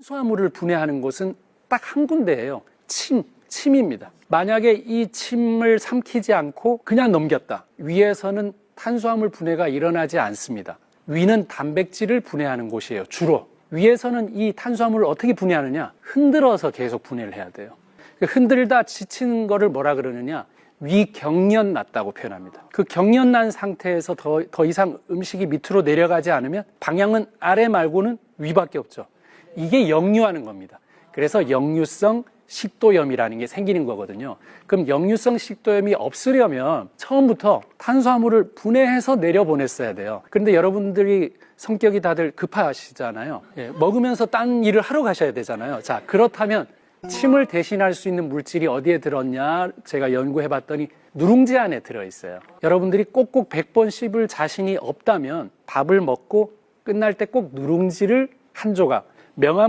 탄수화물을 분해하는 곳은 딱 한 군데예요. 침, 침입니다. 만약에 이 침을 삼키지 않고 그냥 넘겼다. 위에서는 탄수화물 분해가 일어나지 않습니다. 위는 단백질을 분해하는 곳이에요. 주로. 위에서는 이 탄수화물을 어떻게 분해하느냐? 흔들어서 계속 분해를 해야 돼요. 그 흔들다 지치는 거를 뭐라 그러느냐? 위경련 났다고 표현합니다. 그 경련 난 상태에서 더, 더 이상 음식이 밑으로 내려가지 않으면 방향은 아래 말고는 위밖에 없죠. 이게 역류하는 겁니다. 그래서 역류성 식도염이라는 게 생기는 거거든요. 그럼 역류성 식도염이 없으려면 처음부터 탄수화물을 분해해서 내려보냈어야 돼요. 그런데 여러분들이 성격이 다들 급하시잖아요. 예, 먹으면서 딴 일을 하러 가셔야 되잖아요. 자, 그렇다면 침을 대신할 수 있는 물질이 어디에 들었냐? 제가 연구해 봤더니 누룽지 안에 들어 있어요. 여러분들이 꼭꼭 100번 씹을 자신이 없다면 밥을 먹고 끝날 때 꼭 누룽지를 한 조각 명함